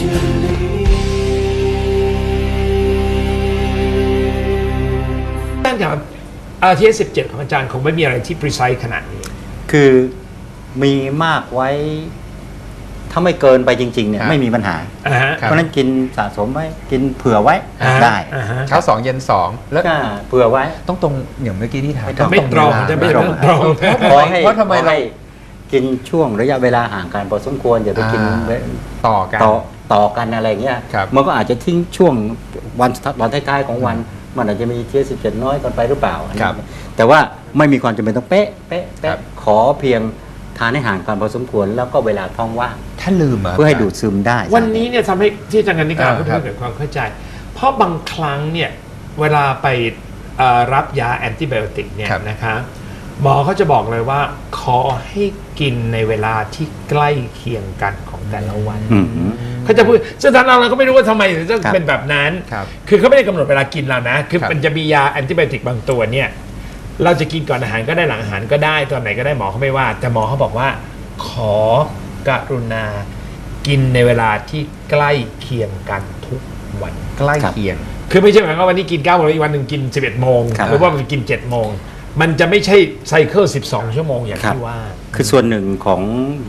อาจารย์ครับอาทีสิบเจ็ดของอาจารย์คงไม่มีอะไรที่ precise ขนาดนี้ คือมีมากไว้ ถ้าไม่เกินไปจริง ๆ เนี่ย ครับ ไม่มีปัญหา อ่าฮะ ครับ เพราะฉะนั้นกินสะสมไว้ กินเผื่อไว้อ่าฮะได้อ่าฮะ เช้าสองเย็นสองแล้วก็เผื่อไว้ ต้องตรงอย่างเมื่อกี้ที่ถามไม่ตรงเวลาจะไม่ตรงตรงขอให้เพราะทำไมขอเราให้กินช่วงระยะเวลาห่างกันพอสมควรอย่าไปกินอ่าเว้นต่อกัน ต่อ ต่อกันอะไรเงี้ย ครับ มันก็อาจจะทิ้งช่วงวันวันท้ายๆของวัน มันอาจจะมีเทียสิบเจ็ดน้อยเกันไปหรือเปล่าอันนี้ครับแต่ว่าไม่มีความจำเป็นต้องเป๊ะเป๊ะครัเป๊ะบ ขอเพียงทานให้ห่างกันพอสมควรแล้วก็เวลาท้องว่างถ้าลืมะเพื่อให้ดูดซึมได้ วันนี้เนี่ยทำให้ที่อาจารย์กนิการอ่าพูดครัให้บเกิดความเข้าใจ เพราะบางครั้งเนี่ยเวลาไปเอ่อรับยาแอนติไบโอติกเนี่ยครับนะคะ หมอเขาจะบอกเลยว่า ขอให้กินในเวลาที่ใกล้เคียงกันของแต่ละวันอืม เขาจะพูดซึ่งทางเราเราก็ไม่รู้ว่าทำไมถึงจะครับเป็นแบบนั้น ครับคือเขาไม่ได้กำหนดเวลากินเรานะ คือครับ มันจะมียาแอนติไบโอติกบางตัวเนี่ย เราจะกินก่อนอาหารก็ได้หลังอาหารก็ได้ตอนไหนก็ได้หมอเขาไม่ว่า แต่หมอเขาบอกว่า ขอกรุณา กินในเวลาที่ใกล้เคียงกันทุกวัน ใกล้ครับเคียง คือไม่ใช่หมายความว่าวันนี้กิน9โมงแล้วอีกวันหนึ่งกิน 11 โมงครับ หรือว่ามันกิน 7 โมง มันจะไม่ใช่ไซเคิล 12 ชั่วโมงอย่างครับ ที่ว่า คือส่วนหนึ่งของ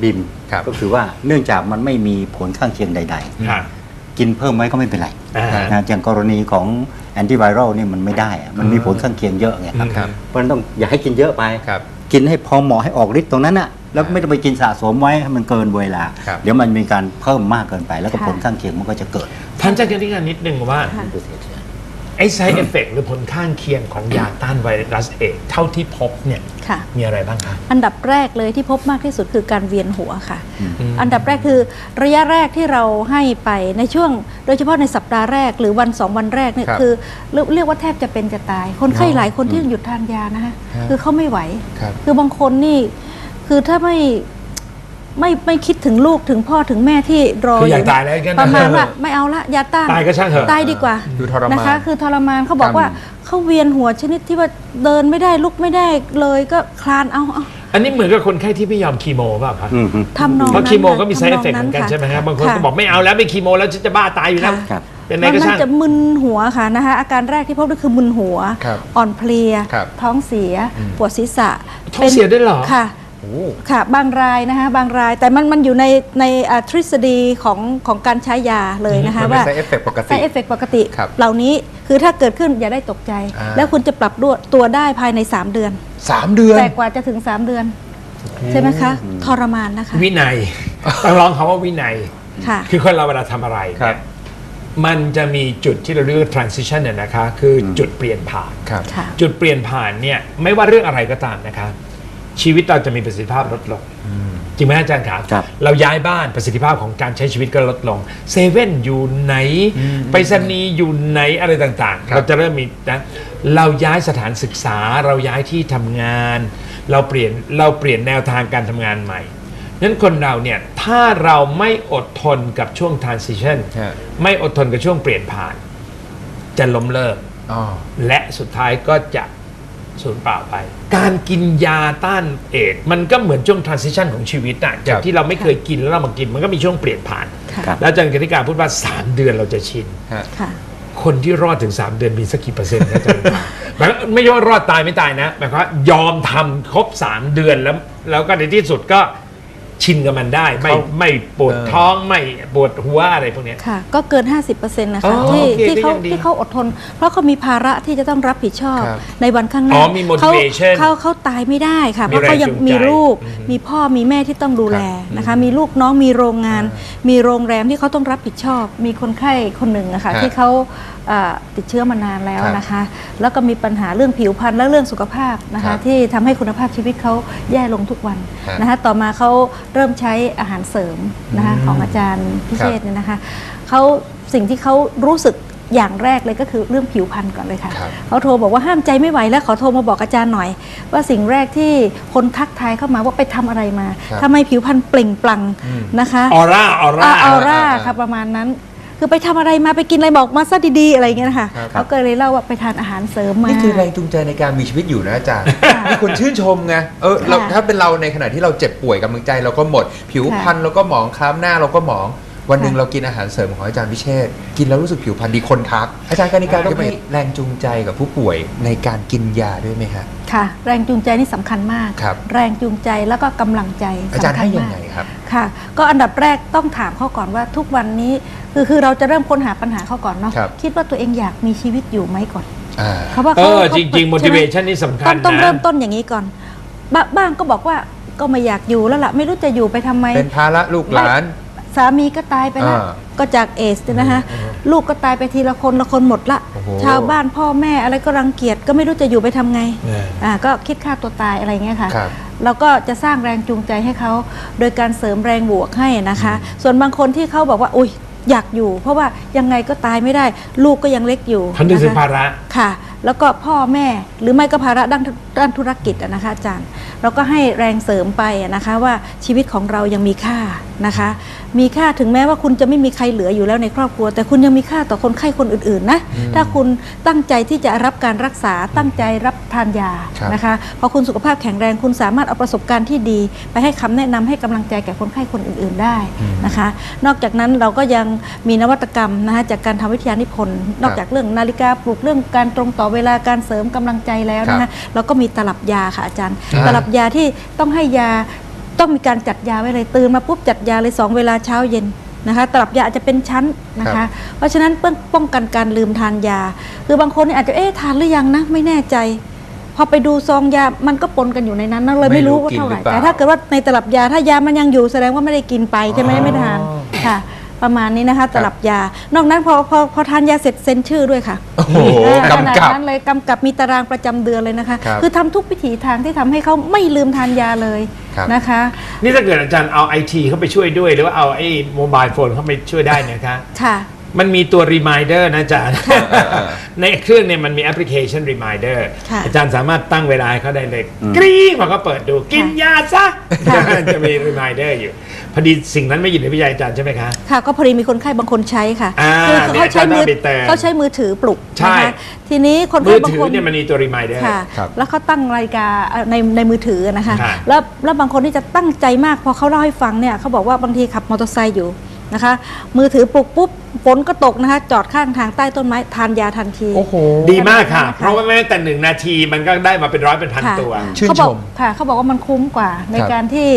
บิมครับ ก็คือว่าเนื่องจากมันไม่มีผลข้างเคียงใดค่ะๆ กินเพิ่มไว้ก็ไม่เป็นไรอ่าฮะนะอย่างกรณีของแอนติไวรัลนี่มันไม่ได้อะมันมีผลข้างเคียงเยอะไงครับ ครับ เพราะฉะนั้นต้องอย่าให้กินเยอะไป ครับ กินให้พอเหมาะให้ออกฤทธิ์ตรงนั้นน่ะแล้วไม่ต้องไปกินสะสมไว้ให้มันเกินเวลา ครับ เดี๋ยวมันมีการเพิ่มมากเกินไป แล้วก็ค่ะผลข้างเคียงมันก็จะเกิดท่านอาจารย์กนิการนิดนึงว่า ค่ะ ไอ้ side effect หรือผลข้างเคียงของยาต้านไวรัสเอดส์เท่าที่พบเนี่ยค่ะ มีอะไรบ้างคะ อันดับแรกเลยที่พบมากที่สุดคือการเวียนหัวค่ะอืมอันดับแรกคือระยะแรกที่เราให้ไปในช่วง โดยเฉพาะในสัปดาห์แรกหรือวันสองวันแรกเนี่ยครับคือเรียกเรียกว่าแทบจะเป็นจะตาย คนไข้อ๋อหลายคนที่ยังหยุดทานยานะคะครับคือเขาไม่ไหว ครับ คือบางคนนี่คือถ้าไม่ ไม่ไม่คิดถึงลูกถึงพ่อถึงแม่ที่รอคืออยากยู่ตายแล้วกันประมาณว่าไม่เอาละยาต้านตายก็ช่างเถอะตายดีกว่าดูทรมานนะคะ คือทรมานเขาบอกครับว่าเขาเวียนหัวชนิดที่ว่าเดินไม่ได้ลุกไม่ได้เลยก็คลานเอาเอาอันนี้เหมือนกับคนไข้ที่ไม่ยอมคีโมเปล่าคะอืมฮึทำนองเพราะนั้นคีโมก็มีทำ side นอง effect เหมือนกันค่ะใช่ไหมฮะบางคนค่ะก็บอกไม่เอาแล้วไม่คีโมแล้วฉันจะบ้าตายอยู่แล้วค่ะครับเป็นไงมันก็มันช่างจะมึนหัวค่ะนะคะอาการแรกที่พบก็คือมึนหัวครับอ่อนเพลียครับท้องเสีย ปวดศีรษะท้องเสียด้วยเหรอค่ะ โอ้ค่ะ บางรายนะคะบางรายแต่มันมันอยู่ในในอ่าทฤษฎีของของการใช้ยาเลยนะคะมันเป็นว่า side effect ปกติ side effect ปกติ ครับเหล่านี้คือถ้าเกิดขึ้นอย่าได้ตกใจ อ่า แล้วคุณจะปรับด้วยตัวได้ภายใน 3 เดือน สามเดือน แต่กว่าจะถึง 3 เดือน ใช่ไหมคะ ทรมานนะคะวินัย ต้องร้องคำว่าวินัย ค่ะ คือคนเราเวลาทำอะไรครัเนี่บ ยมันจะมีจุดที่เราเรียกว่า transition เนี่ยนะคะ คืออจุดเปลี่ยนผ่าน ครับ ค่ะ จุดเปลี่ยนผ่านเนี่ยไม่ว่าเรื่องอะไรก็ตามนะคะ ชีวิตเราจะมีประสิทธิภาพลดลงจริงไหมอาจารย์ครับครับเราย้ายบ้านประสิทธิภาพของการใช้ชีวิตก็ลดลงเซเว่นอยู่ไหนอืมไปรษณีย์อยู่ไหนอะไรต่างๆครับเราจะเริ่มมีนะเราย้ายสถานศึกษา เราย้ายที่ทำงาน เราเปลี่ยนเราเปลี่ยนแนวทางการทำงานใหม่นั้นคนเราเนี่ยถ้าเราไม่อดทนกับช่วง transition ฮะไม่อดทนกับช่วงเปลี่ยนผ่าน จะล้มเลิกอ๋อและสุดท้ายก็จะ สูญเปล่าไป การกินยาต้านเอดส์มันก็เหมือนช่วง transition ของชีวิตอะจากที่เราไม่เคยกินแล้วเรามากินมันก็มีช่วงเปลี่ยนผ่านค่ะครับ แล้วอาจารย์กติการพูดว่า 3 เดือนเราจะชิน ฮะ ค่ะ คนที่รอดถึง 3 เดือนมีสักกี่เปอร์เซ็นต์นะอาจารย์หมายความไม่ใช่ว่ารอดตายไม่ตายนะหมายความว่ายอมทำครบ 3 เดือนแล้ว แล้วก็ในที่สุดก็ ชินกับมันได้ ไม่เขาไม่ปวดเออท้องไม่ปวดหัวอะไรพวกเนี้ยค่ะ ก็เกิน 50%นะอ๋คะอที่โอเคที่เขาก็ยังดีที่เขาอดทน เพราะเขามีภาระที่จะต้องรับผิดชอบครับในวันข้างหอ๋น้าอมี motivation เขาเขาเขาตายไม่ได้ค่ะมีเพราะเขายังแรงจูงใจมีลูกอืมมีพ่อมีแม่ที่ต้องดูแลนะคะ มีลูกน้องมีโรงงาน มีโรงแรมที่เขาต้องรับผิดชอบ มีคนไข้คนหนึ่งนะคะฮะที่เขาอ่าติดเชื้อมานานแล้วครับนะคะ แล้วก็มีปัญหาเรื่องผิวพรรณและเรื่องสุขภาพนะครัคะ บที่ทำให้คุณภาพชีวิตเขาแย่ลงทุกวันฮะนะคะ ต่อมาเขาเริ่มใช้อาหารเสริมนะคะของอาจารย์พิเชษฐ์เนี่ยนะคะเขาสิ่งที่เขารู้สึก อย่างแรกเลยก็คือเรื่องผิวพรรณก่อนเลยค่ะครับ เขาโทรบอกว่าห้ามใจไม่ไหวแล้วขอโทรมาบอกอาจารย์หน่อย ว่าสิ่งแรกที่คนทักทายเข้ามาว่าไปทำอะไรมาครับทำไมผิวพรรณเปล่งปลั่งอืม นะคะ ออร่าออร่า ออร่าอ่าอ่าค่ะประมาณนั้น คือไปทำอะไรมาไปกินอะไรบอกมาซะดีๆอะไรอย่างเงี้ยนะคะครับ เขาก็เลยเล่าว่าไปทานอาหารเสริมมา นี่คือแรงจูงใจในการมีชีวิตอยู่นะอาจารย์มีคนชื่นชมไงเออเราค่ะถ้าเป็นเราในขณะที่เราเจ็บป่วยกำลังใจเราก็หมด ผิวค่ะพรรณเราก็หมองคล้ำหน้าเราก็หมอง วันหนึ่งค่ะเรากินอาหารเสริมของอาจารย์พิเชษฐ์กินแล้วรู้สึกผิวพรรณดีคนทัก อาจารย์กานิกาต้องให้แรงจูงใจกับผู้ป่วยในการกินยาด้วยไหมฮะค่ะ แรงจูงใจนี่สำคัญมากครับแรงจูงใจแล้วก็กำลังใจอาจารย์สำคัให้ญยังมากไงครับค่ะ ก็อันดับแรกต้องถามเขาก่อนว่าทุกวันนี้คือคือเราจะเริ่มค้นหาปัญหาเขาก่อนเนาะครับคิดว่าตัวเองอยากมีชีวิตอยู่ไหมก่อนอ่าเขาว่าเอเขาอเขาจริงๆใช่ไหม motivation นี่สำคัต้ญองต้องนะเริ่มต้นอย่างนี้ก่อนบบ้างก็บอกว่าก็ไม่อยากอยู่แล้วล่ะ ไม่รู้จะอยู่ไปทำไม เป็นภาระลูกหลาน สามีก็ตายไปแล้วอ่าก็จากเอสเนี่ยนะคะลูกก็ตายไปทีละคนละคนหมดละ โอ้โหชาวบ้านพ่อแม่อะไรก็รังเกียจก็ไม่รู้จะอยู่ไปทำไงเอออ่าก็คิดฆ่าตัวตายอะไรเงี้ยค่ะ ครับ เราก็จะสร้างแรงจูงใจให้เขาโดยการเสริมแรงบวกให้นะคะ ส่วนบางคนที่เขาบอกว่าอุ้ยอยากอยู่ เพราะว่ายังไงก็ตายไม่ได้ ลูกก็ยังเล็กอยู่เขานึกถึงนะคะภาระ ค่ะ แล้วก็พ่อแม่หรือไม่ก็ภาระด้านด้านธุรกิจอะนะคะอาจารย์ เราก็ให้แรงเสริมไปอะนะคะว่าชีวิตของเรายังมีค่านะคะ มีค่าถึงแม้ว่าคุณจะไม่มีใครเหลืออยู่แล้วในครอบครัว แต่คุณยังมีค่าต่อคนไข้คนอื่นๆนะถ้าคุณตั้งใจที่จะรับการรักษาตั้งใจรับทานยาครับนะคะพอคุณสุขภาพแข็งแรงคุณสามารถเอาประสบการณ์ที่ดี ไปให้คำแนะนำให้กำลังใจแก่คนไข้คนอื่น ๆได้นะคะ นอกจากนั้นเราก็ยังมีนวัตกรรมนะคะจากการทำวิทยานิพนธ์นอกจากเรื่องนาฬิกาปลุกเรื่องการตรงต่อเวลาการเสริมกำลังใจแล้วนะครัคะบเราก็มีตลับยาค่ะอาจารย์อ่าตลับยาที่ต้องให้ยาต้องมีการจัดยาไว้เลยตื่นมาปุ๊บจัดยาเลยสองเวลาเช้าเย็นนะคะตลับยาอาจจะเป็นชั้นนะครัคะบเพราะฉะนั้นเพื่อป้องกันการลืมทานยา คือบางคนเนี่ยอาจจะเอ๊ะทานหรือยังนะไม่แน่ใจ พอไปดูซองยา มันก็ปนกันอยู่ในนั้นนะเลยไม่รู้ว่าเท่าไหร่ไม่รู้กินหรือเปล่าแต่ถ้าเกิดว่าในตลับยาถ้ายามันยังอยู่แสดงว่าไม่ได้กินไปใช่ไหมอ๋อไม่ทานค่ะ ประมาณนี้นะคะตลับยา นอกนั้นพอพอพอทานยาเสร็จเซ็นชื่อด้วยค่ะโอ้โหอ่าขนาดกำกับ นั้นเลยกำกับมีตารางประจำเดือนเลยนะคะครับอทำทุกวิถีทางที่ทำให้เขาไม่ลืมทานยาเลยครับ นะคะ นี่ถ้าเกิดอาจารย์เอาไอทีเข้าไปช่วยด้วย หรือว่าเอาไอ้โมบายโฟนเข้าไปช่วยได้เนยนะคะ ค่ะ มันมีตัว reminder นะอาจารย์ ในเครื่องเนี่ยมันมีแอปพลิเคชัน reminder ค่ะอาจารย์สามารถตั้งเวลาให้เขาได้เลย อืม กรี๊งพอเขาเปิดดูกินยาซะ ค่ะ จะมี reminder อยู่ พอดีสิ่งนั้นไม่อยู่ในวิจัยอาจารย์ใช่ไหมคะ ค่ะก็พอดีมีคนไข้บางคนใช้ค่ะอ่าคืเขาใช้มือเนี่ยอาจารย์เอาไปเติมเขาใช้มือถือปลุกใช่ นะคะทีนี้คนมืไข้อบางถืคอนเนี่ยมันมีตัว reminder ค่ะ ครับ แล้วเขาตั้งนาฬิกาเอ่อในในมือถือนะคะ ค่ะแล้วแล้วบางคนที่จะตั้งใจมากพอเขาเล่าให้ฟังเนี่ยเขาบอกว่าบางทีขับมอเตอร์ไซค์อยู่ นะคะ มือถือปลุกปุ๊บฝนก็ตกนะคะ จอดข้างทางใต้ต้นไม้ทานยาทันที โอ้โห ดีมากค่ะค่ะเพราะว่าแม้แต่หนึ่งนาทีมันก็ได้มาเป็นร้อยเป็นพันค่ะตัว ชื่นเขาบอกชมค่ะเขาบอกว่ามันคุ้มกว่า ในครับการที่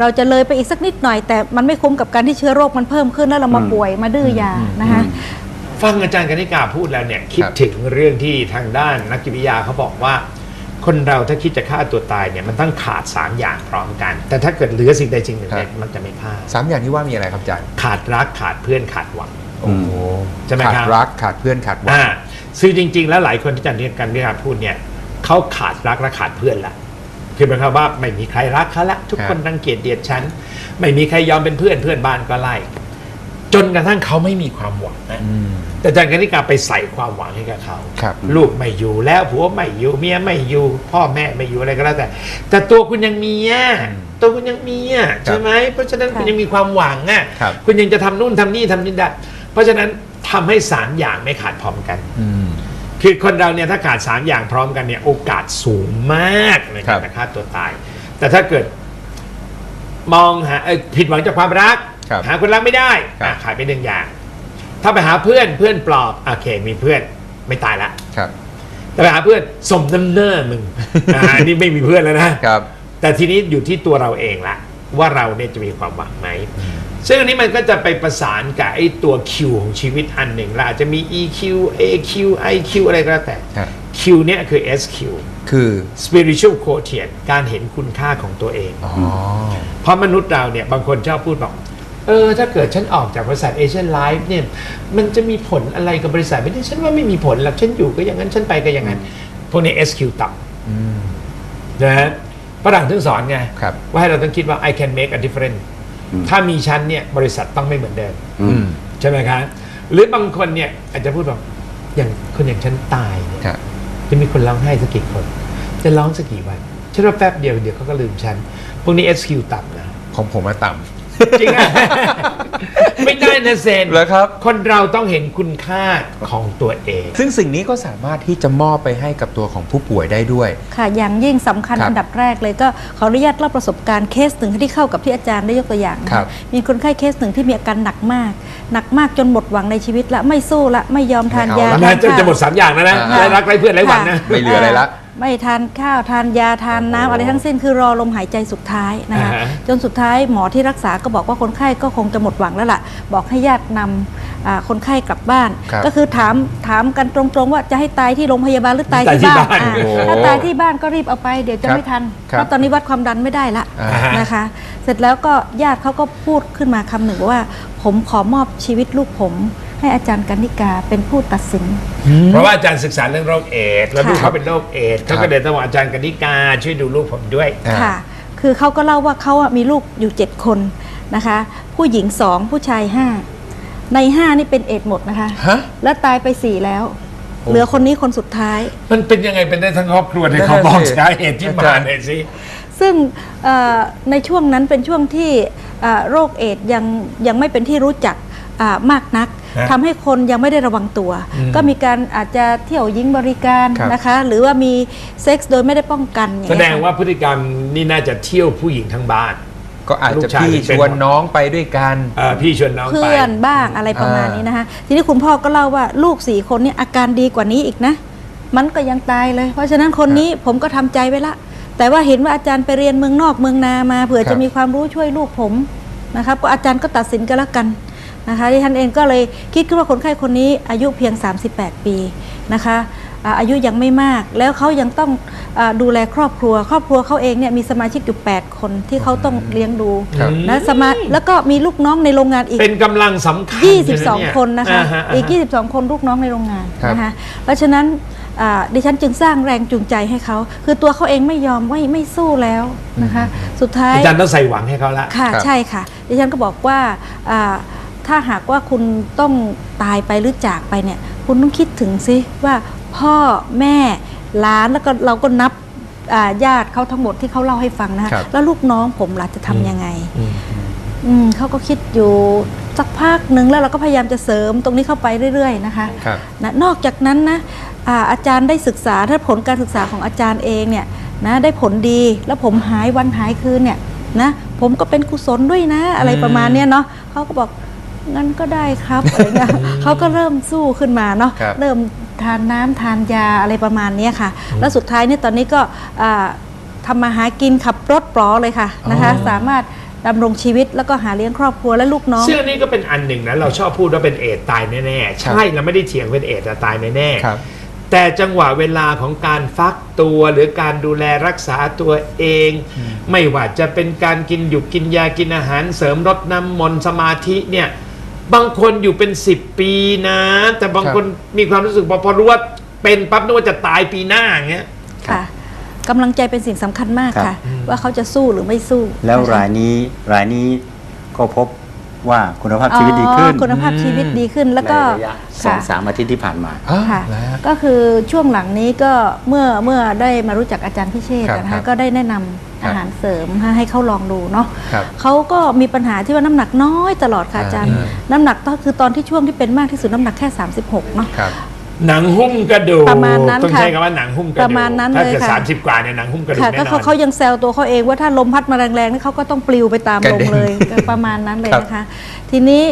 เราจะเลยไปอีกสักนิดหน่อย แต่มันไม่คุ้มกับการที่เชื้อโรคมันเพิ่มขึ้นแล้วเรามาอืมป่วยมาดื้อยาอืมนะคะ ฟังอาจารย์กนิกาพูดแล้วเนี่ย คิดครับ ถึงเรื่องที่ทางด้านนักจิตวิทยาเขาบอกว่า คนเราถ้าคิดจะฆ่าตัวตายเนี่ยมันต้องขาด 3 อย่างพร้อมกัน แต่ถ้าเกิดเหลือสิ่งใดสิ่งหนึ่งเนี่ยมันจะไม่ฆ่าสามอย่างที่ว่ามีอะไรครับอาจารย์ขาดรักขาดเพื่อนขาดหวังโอ้โหใช่ไหมขาดครับรักขาดเพื่อนขาดหวังอ่าซึ่งจริง ๆ แล้วหลายคนที่อาจารย์กันนิกาพูดเนี่ยเขาขาดรักและขาดเพื่อนละคือหมายความว่าไม่มีใครรักเขาละทุกคนครับรังเกียจเดียดฉันไม่มีใครยอมเป็นเพื่อนเพื่อนบ้านก็ไล่จนกระทั่งเขาไม่มีความหวังนะอืม แต่อาจารย์กนิกาไปใส่ความหวังให้กับเขาครับ ลูกไม่อยู่แล้วผัวไม่อยู่เมียไม่อยู่ พ่อแม่ไม่อยู่อะไรก็แล้วแต่ แต่ตัวคุณยังมีอะอืมตัวคุณยังมีอะครับใช่ไหมเพราะฉะนั้นค่ะคุณยังมีความหวังอะครับ คุณยังจะทำนู่นทำนี่ทำนี่ได้เพราะฉะนั้นทำให้สามอย่างไม่ขาดพร้อมกันอืมคือคนเราเนี่ยถ้าขาดสามอย่างพร้อมกันเนี่ย โอกาสสูงมากในครัการบจะฆ่าตัวตาย แต่ถ้าเกิดมองหาเอ่อผิดหวังจากความรักครับหาคนรักไม่ได้ครับอะขายไปหนึ่งอย่าง ถ้าไปหาเพื่อนเพื่อนปลอบโอเค มีเพื่อนไม่ตายละครับ แต่ไปหาเพื่อนสมน้ำเน้อมึงอ่านี่ไม่มีเพื่อนแล้วนะครับ แต่ทีนี้อยู่ที่ตัวเราเองละว่าเราเนี่ยจะมีความหวังไหมซึ่งอันนี้มันก็จะไปประสานกับไอ้ตัว Q ของชีวิตอันหนึ่งละอาจจะมี EQ AQ IQ อะไรก็แล้วแต่ ครับ Q เนี่ยคือ SQ คือ spiritual quotient การเห็นคุณค่าของตัวเอง อ๋อ เพราะมนุษย์เราเนี่ยบางคนชอบพูดบอก เออถ้าเกิดฉันออกจากบริษัทเอเชียนไลฟ์เนี่ยมันจะมีผลอะไรกับบริษัทไม่ได้ฉันว่าไม่มีผลหรอกฉันอยู่ก็อย่างนั้นฉันไปก็อย่างนั้น พวกนี้ SQ ต่อืมำนะฮะฝรั่งถึงสอนไงครับว่าให้เราต้องคิดว่า I can make a difference อืมถ้ามีฉันเนี่ยบริษัทต้องไม่เหมือนเดิมอือืมมใช่ไหมครับหรือบางคนเนี่ยอาจจะพูดแบบอย่างคนอย่างฉันตายเนี่ยครับจะมีคนร้องไห้สักกี่คน จะร้องสักกี่วันฉันว่าแป๊บเดียวเดี๋ยวเขาก็ลืมฉัน พวกนี้ SQ ต่ำนะของผมมาต่ จริงอะไม่น่าได้นะเซนเหรอครับ คนเราต้องเห็นคุณค่าของตัวเอง ซึ่งสิ่งนี้ก็สามารถที่จะมอบไปให้กับตัวของผู้ป่วยได้ด้วย ค่ะ อย่างยิ่งสำคัญครับอันดับแรกเลยก็ขออนุญาตเล่าประสบการณ์เคสหนึ่งที่เข้ากับที่อาจารย์ได้ยกตัวอย่างนะครับ มีคนไข้เคสหนึ่งที่มีอาการหนักมาก หนักมากจนหมดหวังในชีวิตละไม่สู้ละไม่ยอมทานไม่เอายาละนะทานจะข้าวจะหมดสามอย่างแล้วนะอ่า ไร้รักไร้เพื่อนไร้หวังนะ ไม่เหลืออะไรละ ไม่ทานข้าวทานยาทานน้ำอะไรทั้งสิ้นคือรอลมหายใจสุดท้ายนะคะอ่าฮะจนสุดท้ายหมอที่รักษาก็บอกว่าคนไข้ก็คงจะหมดหวังแล้วล่ะ บอกให้ญาตินำอ่าคนไข้กลับบ้าน ครับก็คือถามถามกันตรงๆ ว่าจะให้ตายที่โรงพยาบาลหรือตายตายที่ที่บ้านบ้าน อ่าโอ้ถ้าตายที่บ้านก็รีบเอาไปเดี๋ยวจะครับไม่ทันครับ เพราะตอนนี้วัดความดันไม่ได้ละ อ่าฮะนะคะ เสร็จแล้วก็ญาติเขาก็พูดขึ้นมาคำหนึ่งว่า ผมขอมอบชีวิตลูกผม ให้อาจารย์กันนิกาเป็นผู้ตัดสิน เพราะว่าอาจารย์ศึกษาเรื่องโรคเอดส์แล้วค่ะลูกเขาเป็นโรคเอดส์เขาก็เลยต้องบอกอาจารย์กนิกาช่วยดูลูกผมด้วยอ่าค่ะ คือเขาก็เล่าว่าเขาอะมีลูกอยู่ 7 คนนะคะ ผู้หญิง2ผู้ชาย5ใน5นี่เป็นเอดส์หมดนะคะ ฮะ แล้วตายไป4แล้วโอ้เหลือคนนี้คนสุดท้าย มันเป็นยังไงเป็นได้ทั้งครอบครัวในนั่นเขาน่ะบอกสิ สาเหตุที่มาอาจารย์หน่อยสิ ซึ่งเอ่อในช่วงนั้นเป็นช่วงที่เอ่อโรคเอดส์ยังยังไม่เป็นที่รู้จักอ่า มากนักฮะทำให้คนยังไม่ได้ระวังตัวอืมก็มีการอาจจะเที่ยวยิงบริการครับนะคะ หรือว่ามีเซ็กส์โดยไม่ได้ป้องกันอย่แสเยดงค่ะว่าพฤติกรรมนี่น่าจะเที่ยวผู้หญิงทั้งบ้านก็อาจลูจะกชายพี่เป็นชวนน้องไปด้วยกันเอ่อพี่ชวนน้องไปเพื่อนบ้างอะไรประมาณอ่านี้นี้นะคะทีนี้คุณพ่อก็เล่าว่าลูกสี่คนนี้อาการดีกว่านี้อีกนะ มันก็ยังตายเลย เพราะฉะนั้นคนนี้ผมก็ทำใจไว้ละ แต่ว่าเห็นว่าอาจารย์ไปเรียนเมืองนอกเมืองนามาเผื่อครับจะมีความรู้ช่วยลูกผมนะครับก็อาจารย์ก็ตัดสินกันแล้วกัน นะคะที่ท่านเองก็เลยคิดขึ้นว่าคนไข้คนนี้อายุเพียง 38 ปีนะคะอ่าอายุยังไม่มากแล้วเขายังต้องอาดูแลครอบครัว ครอบครัวเขาเองเนี่ยมีสมาชิกอยู่ 8 คนที่เขาต้องเลี้ยงดูครับนะสมาแล้วก็มีลูกน้องในโรงงานอีก เป็นกำลังสำคัญเลยะเย22 คนนะคะาฮาอีกาฮะ22 คนลูกน้องในโรงงานครับนะคะเพราะฉะนั้นอ่าดิฉันจึงสร้างแรงจูงใจให้เขา คือตัวเขาเองไม่ยอมไม่ไม่สู้แล้วนะคะ สุดท้ายอาจารย์ต้องใส่หวังให้เขาละค่ะครับใช่ค่ะ ดิฉันก็บอกว่าอ่า ถ้าหากว่าคุณต้องตายไปหรือจากไปเนี่ย คุณต้องคิดถึงซิว่าพ่อแม่หลานแล้วก็เราก็นับอ่าญาติเขาทั้งหมดที่เขาเล่าให้ฟังนะคะครับแล้วลูกน้องผมล่ะจะทำยังไงอืมเขาก็คิดอยู่สักพักหนึ่งแล้วเราก็พยายามจะเสริมตรงนี้เข้าไปเรื่อยๆนะคะครับนะนอกจากนั้นนะอาอาจารย์ได้ศึกษาถ้าผลการศึกษาของอาจารย์เองเนี่ยนะได้ผลดีแล้วผมหายวันหายคืนเนี่ยนะผมก็เป็นกุศลด้วยนะ อะไรประมาณเนี้ยเนาะเขาก็บอก งั้นก็ได้ครับอะไรเงี้ยเขาก็เริ่มสู้ขึ้นมาเนาะครับเริ่มทานน้ำทานยาอะไรประมาณเนี้ยค่ะ แล้วสุดท้ายเนี่ยตอนนี้ก็อ่าทำมาหากินขับรถปลอเลยค่ะนะคะอ๋อสามารถดำรงชีวิตแล้วก็หาเลี้ยงครอบครัวและลูกน้องซึ่งอันนี้ก็เป็นอันหนึ่งนะเราชอบพูดว่าเป็นเอดส์ตายแน่ๆใช่เราไม่ได้เถียงเป็นเอดส์แต่ตายแน่ๆครับแต่จังหวะเวลาของการฟักตัวหรือการดูแลรักษาตัวเอง ไม่ว่าจะเป็นการกินหยุกกินยากินอาหารเสริมรดน้ำมนต์สมาธิเนี่ย บางคนอยู่เป็น10ปีนะ แต่บางคนมีความรู้สึกพอพอรู้ว่าเป็นปั๊บนึกว่าจะตายปีหน้าอย่างเงี้ย ค่ะกำลังใจเป็นสิ่งสำคัญมากครัค่ะบว่าเขาจะสู้หรือไม่สู้แล้วนะคะรายนี้รายนี้ก็พบว่าคุณภาพชีวิตดีขึ้นอ๋อคุณภาพชีวิตดีขึ้นแล้วก็ในระยะสองค่ะ สามอาทิตย์ที่ผ่านมาอ่าค่ะแล้ว ก็คือช่วงหลังนี้ก็เมื่อเมื่อได้มารู้จักอาจารย์พิเชษฐ์ครับนะครัคะบ ก็ได้แนะนำ อาหารเสริมให้ให้เขาลองดูเนาะครับเขาก็มีปัญหาที่ว่าน้ำหนักน้อยตลอดค่ะอาจารย์อ่าน้ำหนักก็คือตอนที่ช่วงที่เป็นมากที่สุดน้ำหนักแค่ 36เนาะครับหนังหุ้มกระดูกประมาณนั้นต้องค่ะใช้คำว่าหนังหุ้มกระดูกประมาณนั้นถ้าเลยเกิดค่ะสามสิบกว่าเนี่ยหนังหุ้มกระดูกค่ะแน่ก็นอเขานเขายังแซวตัวเขาเองว่าถ้าลมพัดมาแรงๆนี่เขาก็ต้องปลิวไปตามกระลมเด็นเลยก็ประมาณนั้นเลยครับนะคะ ทีนี้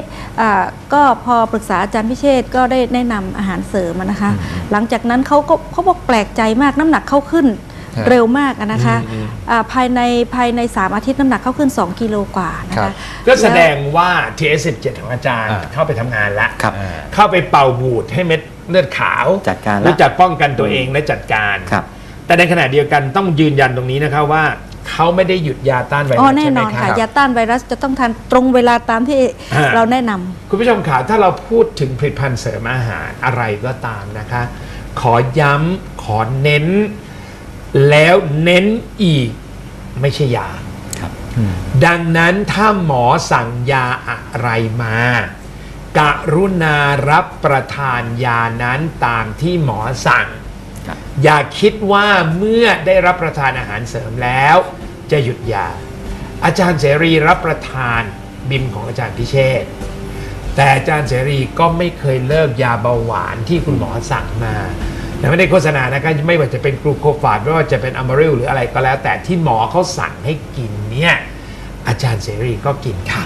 อ่าก็พอปรึกษาอาจารย์พิเชษก็ได้แนะนำอาหารเสริมอะนะคะ หลังจากนั้นเขาก็เขาบอกแปลกใจมากน้ำหนักเขาขึ้นครับ เร็วมากอะนะคะอืมอ่าภายในภายใน 3 อาทิตย์น้ำหนักเขาขึ้น 2 กิโลกว่านะครัคะบก็แสดงว่า TS17 ของอาจารย์อ่าเข้าไปทำงานแล้วครับอ่าเข้าไปเป่าบูดให้เม็ดเลือดขาวจัดการละรู้จักป้องกันตัวเองและจัดการครับแต่ในขณะเดียวกันต้องยืนยันตรงนี้นะครับว่าเขาไม่ได้หยุดยาต้านไวรัอ๋อสแน่ใช่ไหนมอนคค่ะรับยาต้านไวรัสจะต้องทานตรงเวลาตามที่อ่าเราแนะนำคุณผู้ชมขาถ้าเราพูดถึงผลิตภัณฑ์เสริมอาหารอะไรก็ตามนะคะ ขอย้ำขอเน้น แล้วเน้นอีกไม่ใช่ยาครับดังนั้นถ้าหมอสั่งยาอะไรมา กรุณารับประทานยานั้นตามที่หมอสั่งครับอย่าคิดว่าเมื่อได้รับประทานอาหารเสริมแล้ว จะหยุดยา อาจารย์เสรีรับประทานบิมของอาจารย์พิเชษฐ์แต่แต่อาจารย์เสรีก็ไม่เคยเลิกยาเบาหวานที่คุณหมอสั่งมาแต่ ไม่ได้โฆษณานะครับไม่ว่าจะเป็นกลูโคฟาดไม่ว่าจะเป็นอะมาริลหรืออะไรก็แล้ว แต่ที่หมอเขาสั่งให้กินเนี่ยอาจารย์เสรีก็กินค่ะ